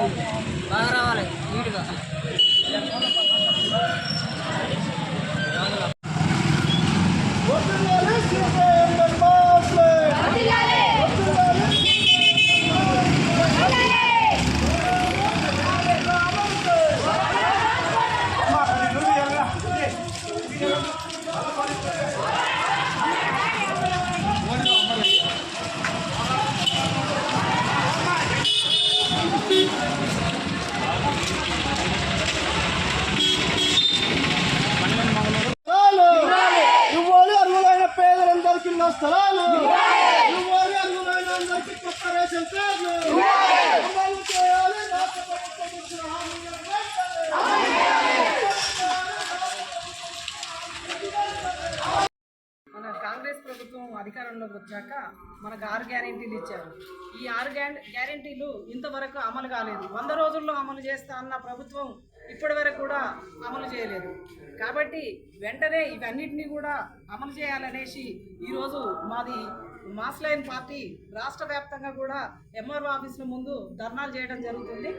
Thank you. స్థలాలు. ఇవ్వాలి అర్హులైన అందరికీ కొత్త రేషన్ కార్డులు అమలు చేయాలి. రాష్ట్ర ప్రభుత్వం ఇచ్చిన హామీలను వెంటనే. మన కాంగ్రెస్ ప్రభుత్వం అధికారంలోకి వచ్చాక మనకు ఆరు గ్యారెంటీలు ఇచ్చారు. ఈ ఆరు గ్యారెం- గ్యారెంటీలు ఇంతవరకు అమలు కాలేదు. వంద రోజుల్లో అమలు చేస్తా అన్న ప్రభుత్వం ఇప్పటి వరకు కూడా అమలు చేయలేదు. కాబట్టి వెంటనే ఇవన్నిటినీ కూడా అమలు చేయాలనేసి ఈరోజు మాది మాస్ లైన్ పార్టీ రాష్ట్ర వ్యాప్తంగా కూడా ఎంఆర్ఓ ఆఫీసుల ముందు ధర్నాలు చేయడం జరుగుతుంది.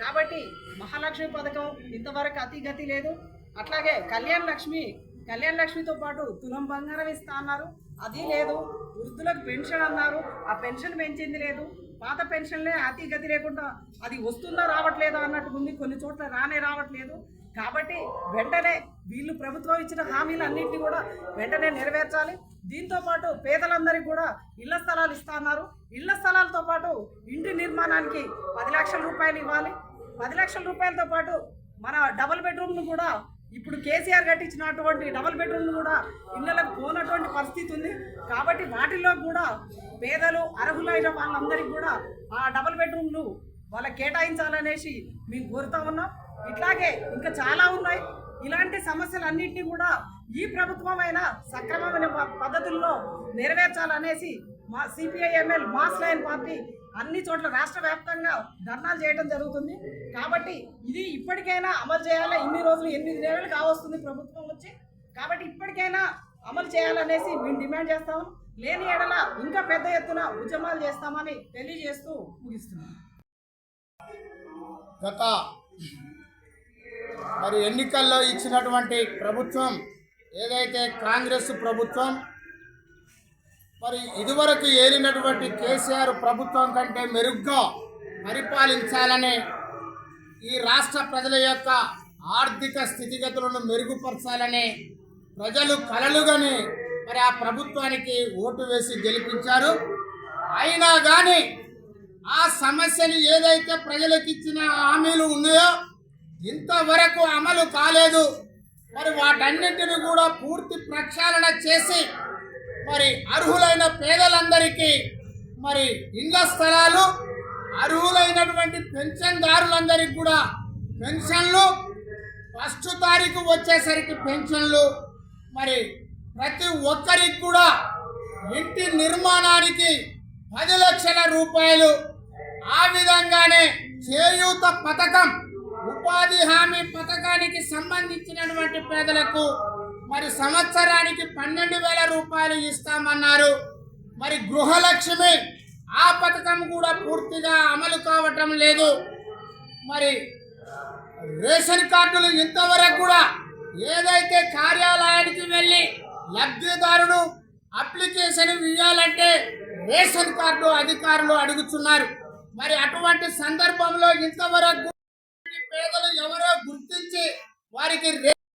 కాబట్టి మహాలక్ష్మి పథకం ఇంతవరకు అతి గతి లేదు. అట్లాగే కళ్యాణ్ లక్ష్మి కళ్యాణ లక్ష్మితో పాటు తులం బంగారం ఇస్తా అన్నారు. అది లేదు. వృద్ధులకు పెన్షన్ అన్నారు. ఆ పెన్షన్ పెంచింది లేదు. పాత పెన్షన్లే అతి గతి లేకుండా అది వస్తుందా రావట్లేదా అన్నట్టు ఉంది. కొన్ని చోట్ల రానే రావట్లేదు. కాబట్టి వెంటనే వీళ్ళు ప్రభుత్వం ఇచ్చిన హామీలు అన్నింటినీ కూడా వెంటనే నెరవేర్చాలి. దీంతో పాటు పేదలందరికీ కూడా ఇళ్ళ స్థలాలు ఇస్తా అన్నారు. ఇళ్ళ స్థలాలతో పాటు ఇంటి నిర్మాణానికి పది లక్షల రూపాయలు ఇవ్వాలి. పది లక్షల రూపాయలతో పాటు మన డబుల్ బెడ్రూమ్ను కూడా ఇప్పుడు కేసీఆర్ కట్టించినటువంటి డబుల్ బెడ్రూమ్లు కూడా ఇళ్ళలకు పోనటువంటి పరిస్థితి ఉంది. కాబట్టి వాటిల్లో కూడా పేదలు అర్హులైన వాళ్ళందరికీ కూడా ఆ డబుల్ బెడ్రూమ్లు వాళ్ళకి కేటాయించాలనేసి మేము కోరుతా ఉన్నాం. ఇట్లాగే ఇంకా చాలా ఉన్నాయి. ఇలాంటి సమస్యలన్నింటినీ కూడా ఈ ప్రభుత్వమైన సక్రమమైన పద్ధతుల్లో నెరవేర్చాలనేసి మా సిపిఐఎంఎల్ మాస్ లైన్ పార్టీ అన్ని చోట్ల రాష్ట్ర వ్యాప్తంగా ధర్నాలు చేయడం జరుగుతుంది. కాబట్టి ఇది ఇప్పటికైనా అమలు చేయాలి? ఇన్ని రోజులు ఎనిమిది నెలలు కావస్తుంది ప్రభుత్వం వచ్చి. కాబట్టి ఇప్పటికైనా అమలు చేయాలనేసి మేము డిమాండ్ చేస్తాము లేని ఎడల ఇంకా పెద్ద ఎత్తున ఉద్యమాలు చేస్తామని తెలియజేస్తూ ముగిస్తున్నాం. గత మరి ఎన్నికల్లో ఇచ్చినటువంటి ప్రభుత్వం ఏదైతే కాంగ్రెస్ ప్రభుత్వం మరి ఇదివరకు ఏలినటువంటి కేసీఆర్ ప్రభుత్వం కంటే మెరుగ్గా పరిపాలించాలని ఈ రాష్ట్ర ప్రజల యొక్క ఆర్థిక స్థితిగతులను మెరుగుపరచాలని ప్రజలు కలలుగానే మరి ఆ ప్రభుత్వానికి ఓటు వేసి గెలిపించారు. అయినా కానీ ఆ సమస్యలు ఏదైతే ప్రజలకు ఇచ్చిన హామీలు ఉన్నాయో ఇంతవరకు అమలు కాలేదు. మరి వాటన్నింటిని కూడా పూర్తి ప్రక్షాళన చేసి మరి అర్హులైన పేదలందరికీ మరి ఇళ్ళ స్థలాలు అర్హులైనటువంటి పెన్షన్దారులందరికీ కూడా పెన్షన్లు. ఫస్ట్ తారీఖు వచ్చేసరికి పెన్షన్లు. మరి ప్రతి ఒక్కరికి కూడా ఇంటి నిర్మాణానికి పది లక్షల రూపాయలు. ఆ విధంగానే చేయూత పథకం ఉపాధి హామీ పథకానికి సంబంధించినటువంటి పేదలకు మరి సంవత్సరానికి పన్నెండు వేల రూపాయలు ఇస్తామన్నారు. మరి గృహలక్ష్మి ఆ పథకం కూడా పూర్తిగా అమలు కావటం లేదు. మరి రేషన్ కార్డులు ఇంతవరకు కూడా ఏదైతే కార్యాలయానికి వెళ్ళి లబ్ధిదారుడు అప్లికేషన్ ఇవ్వాలంటే రేషన్ కార్డు అధికారులు అడుగుతున్నారు. మరి అటువంటి సందర్భంలో ఇంతవరకు పేదలు ఎవరో గుర్తించి వారికి రే-